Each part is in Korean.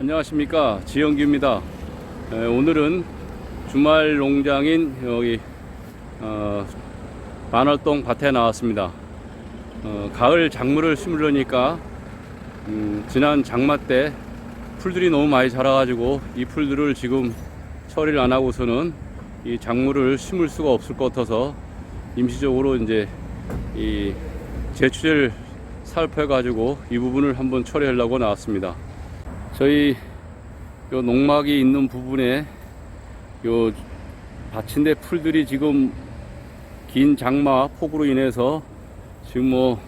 안녕하십니까 지영규입니다. 에, 오늘은 주말 농장인 여기 어, 만월동 밭에 나왔습니다. 어, 가을 작물을 심으려니까 음, 지난 장마 때 풀들이 너무 많이 자라가지고 이 풀들을 지금 처리를 안 하고서는 이 작물을 심을 수가 없을 것 같아서 임시적으로 이제 이 제추제를 살펴가지고 이 부분을 한번 처리하려고 나왔습니다. 저희 요 농막이 있는 부분에 요 밭인데 풀들이 지금 긴 장마 폭우로 인해서 지금 뭐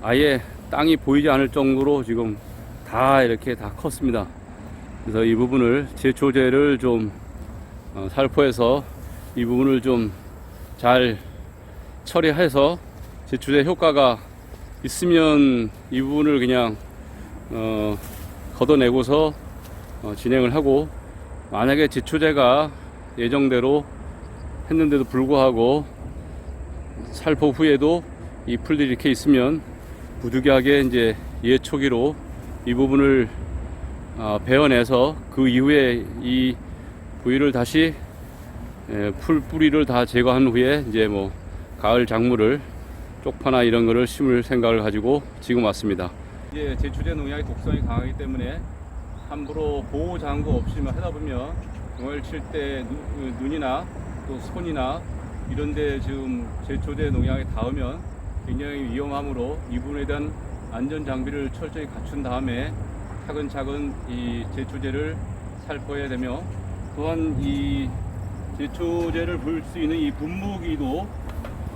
아예 땅이 보이지 않을 정도로 지금 다 이렇게 다 컸습니다. 그래서 이 부분을 제초제를 좀 어, 살포해서 이 부분을 좀 잘 처리해서 제초제 효과가 있으면 이 부분을 그냥 어, 걷어내고서 어, 진행을 하고 만약에 제초제가 예정대로 했는데도 불구하고 살포 후에도 이 풀들이 이렇게 있으면 부득이하게 이제 예초기로 이 부분을 어, 베어내서 그 이후에 이 부위를 다시 에, 풀 뿌리를 다 제거한 후에 이제 뭐 가을 작물을 쪽파나 이런 거를 심을 생각을 가지고 지금 왔습니다. 이제 제초제 농약의 독성이 강하기 때문에 함부로 보호 장구 없이 만 하다 보면 농약을 칠 때 눈이나 또 손이나 이런데 지금 제초제 농약이 닿으면 굉장히 위험하므로 이 부분에 대한 안전 장비를 철저히 갖춘 다음에 차근차근 이 제초제를 살포해야 되며 또한 이 제초제를 볼 수 있는 이 분무기도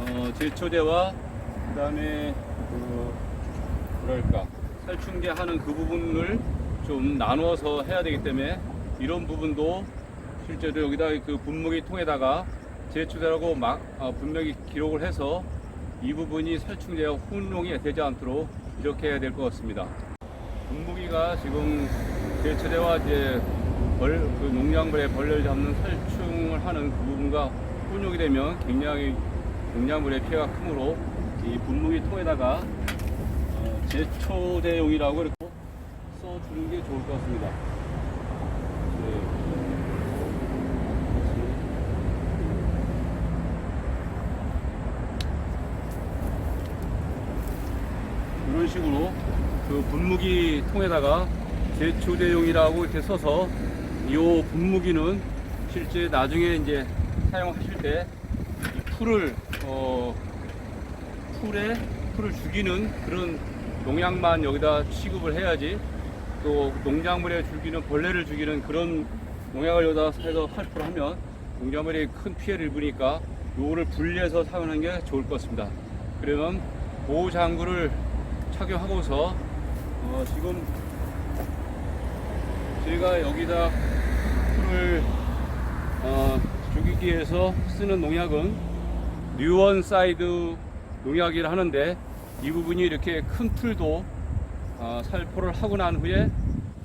어, 제초제와 그다음에 그 뭐랄까 살충제 하는 그 부분을 좀 나누어서 해야 되기 때문에 이런 부분도 실제로 여기다 그 분무기 통에다가 제초제라고 막 아, 분명히 기록을 해서 이 부분이 살충제와 혼용이 되지 않도록 이렇게 해야 될 것 같습니다. 분무기가 지금 제초제와 이제 벌, 그 농작물의 벌레를 잡는 살충을 하는 그 부분과 혼용이 되면 굉장히 농작물의 피해가 크므로 이 분무기 통에다가 어, 제초제용이라고 이렇게 써주는 게 좋을 것 같습니다. 네. 이런 식으로 그 분무기 통에다가 제초제용이라고 이렇게 써서 이 분무기는 실제 나중에 이제 사용하실 때이 풀을 어 풀에 풀을 죽이는 그런 농약만 여기다 취급을 해야지 또 농작물에 죽이는 벌레를 죽이는 그런 농약을 여기다 해서 살포를 하면 농작물이 큰 피해를 입으니까 요거를 분리해서 사용하는 게 좋을 것 같습니다. 그러면 보호 장구를 착용하고서 어 지금 저희가 여기다 풀을 어 죽이기 위해서 쓰는 농약은 뉴원 사이드 농약이라 하는데 이 부분이 이렇게 큰 풀도 어, 살포를 하고 난 후에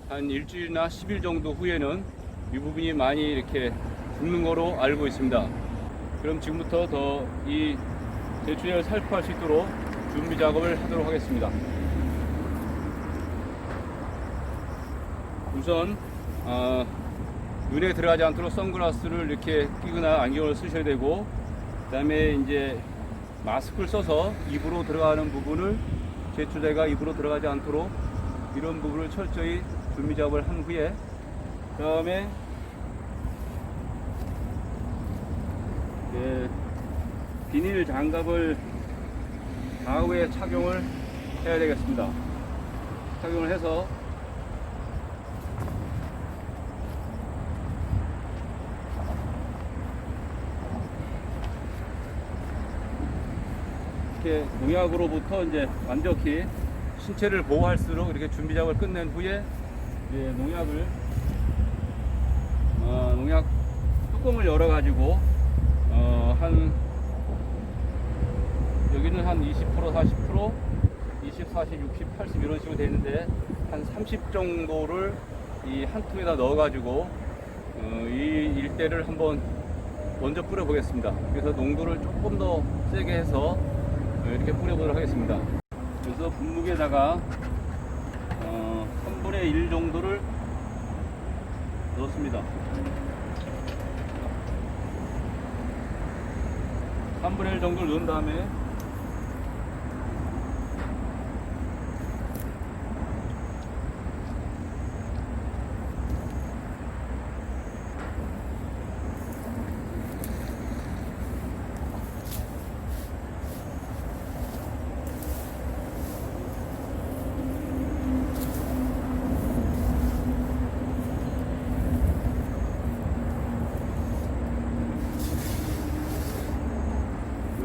한 일주일이나 10일 정도 후에는 이 부분이 많이 이렇게 죽는 거로 알고 있습니다. 그럼 지금부터 더 이 제초제를 살포할 수 있도록 준비 작업을 하도록 하겠습니다. 우선 어, 눈에 들어가지 않도록 선글라스를 이렇게 끼거나 안경을 쓰셔야 되고 그 다음에 이제 마스크를 써서 입으로 들어가는 부분을 제초제가 입으로 들어가지 않도록 이런 부분을 철저히 준비 작업을 한 후에 그 다음에 예, 비닐 장갑을 가후에 착용을 해야 되겠습니다. 착용을 해서 이렇게 농약으로부터 이제 완벽히 신체를 보호할수록 이렇게 준비 작업을 끝낸 후에 이제 농약을 어, 농약 뚜껑을 열어 가지고 어, 한 여기는 한 20% 40% 20, 40, 60, 80 이런 식으로 되어 있는데 한 30 정도를 이 한 통에다 넣어 가지고 어, 이 일대를 한번 먼저 뿌려 보겠습니다. 그래서 농도를 조금 더 세게 해서 어, 이렇게 뿌려보도록 하겠습니다. 그래서 분무기에다가 어, 3분의 1 정도를 넣습니다. 3분의 1 정도 넣은 다음에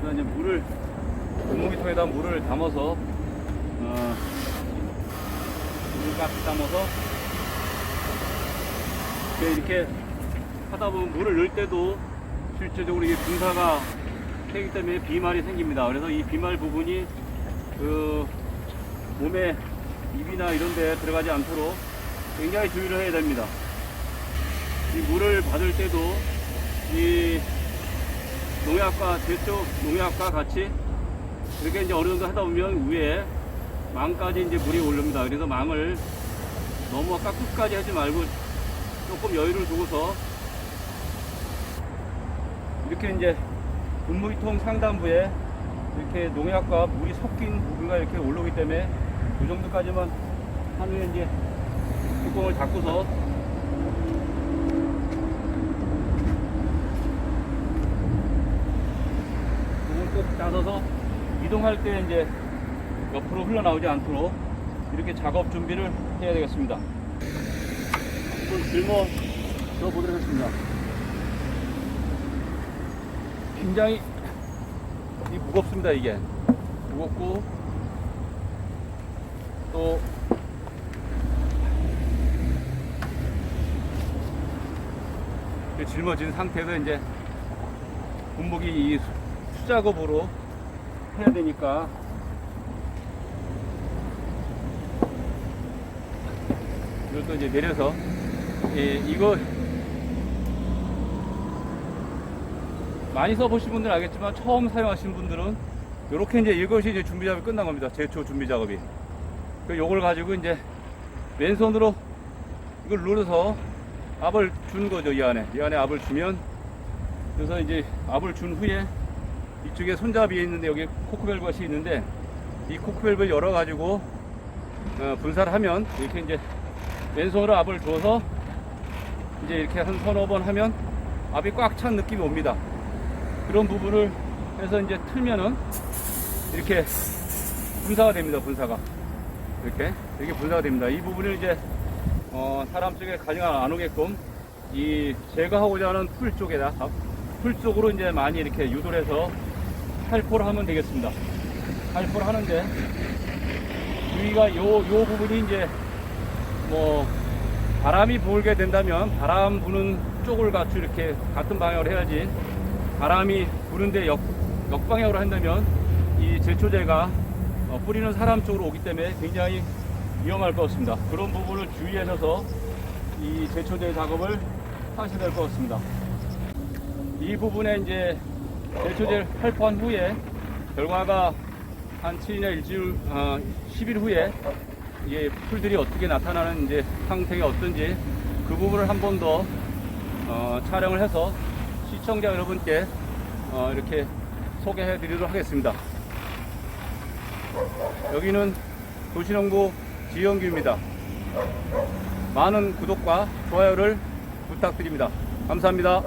여기다 이제 물을 분무기통에다 물을 담아서 어, 깍 담아서 이렇게, 하다 보면 물을 넣을 때도 실제적으로 이게 분사가 되기 때문에 비말이 생깁니다. 그래서 이 비말 부분이 그 몸에 입이나 이런 데 들어가지 않도록 굉장히 주의를 해야 됩니다. 이 물을 받을 때도 이 농약과 제초 농약과 같이 이렇게 이제 어느 정도 하다 보면 위에 망까지 이제 물이 오릅니다. 그래서 망을 너무 아까 끝까지 하지 말고 조금 여유를 두고서 이렇게 이제 분무기통 상단부에 이렇게 농약과 물이 섞인 부분가 이렇게 올라오기 때문에 이 정도까지만 한 후에 이제 뚜껑을 닫고서 부분 꼭 닫아서 이동할 때 이제 옆으로 흘러나오지 않도록 이렇게 작업 준비를 해야 되겠습니다. 한번 짊어 들어보도록 하겠습니다. 굉장히 이 무겁습니다 이게 무겁고 또 짊어진 상태에서 이제 분목이 이 수작업으로 해야 되니까 이것도 이제 내려서 이, 이거 많이 써보신 분들 은 알겠지만 처음 사용하신 분들은 이렇게 이제 이것이 이제 준비 작업이 끝난 겁니다. 제초 준비 작업이. 그 요걸 가지고 이제 왼손으로 이걸 눌러서 압을 준 거죠 이 안에 이 안에 압을 주면 그래서 이제 압을 준 후에 이쪽에 손잡이에 있는데 여기 코크밸브 것이 있는데 이 코크밸브를 열어 가지고 어, 분사를 하면 이렇게 이제 왼손으로 압을 줘서 이제 이렇게 한 서너 번 하면 압이 꽉 찬 느낌이 옵니다. 그런 부분을 해서 이제 틀면은 이렇게 분사가 됩니다. 분사가 이렇게 이렇게 분사가 됩니다. 이 부분을 이제 어, 사람 쪽에 가지가 안 오게끔 이 제거하고자 하는 풀 쪽에다 풀 쪽으로 이제 많이 이렇게 유도를 해서 살포를 하면 되겠습니다. 살포를 하는데 주의가 요, 요 부분이 이제 뭐 바람이 불게 된다면 바람 부는 쪽을 같이 이렇게 같은 방향으로 해야지 바람이 부는데 역, 역방향으로 한다면 이 제초제가 어, 뿌리는 사람 쪽으로 오기 때문에 굉장히 위험할 것 같습니다. 그런 부분을 주의하셔서 이 제초제 작업을 하셔야 될 것 같습니다. 이 부분에 이제 제초제를 살포한 후에 결과가 한 7일이나 일주일, 어, 10일 후에 이게 풀들이 어떻게 나타나는 이제 상태가 어떤지 그 부분을 한 번 더 어, 촬영을 해서 시청자 여러분께 어, 이렇게 소개해 드리도록 하겠습니다. 여기는 도시농부 지영규입니다. 많은 구독과 좋아요를 부탁드립니다. 감사합니다.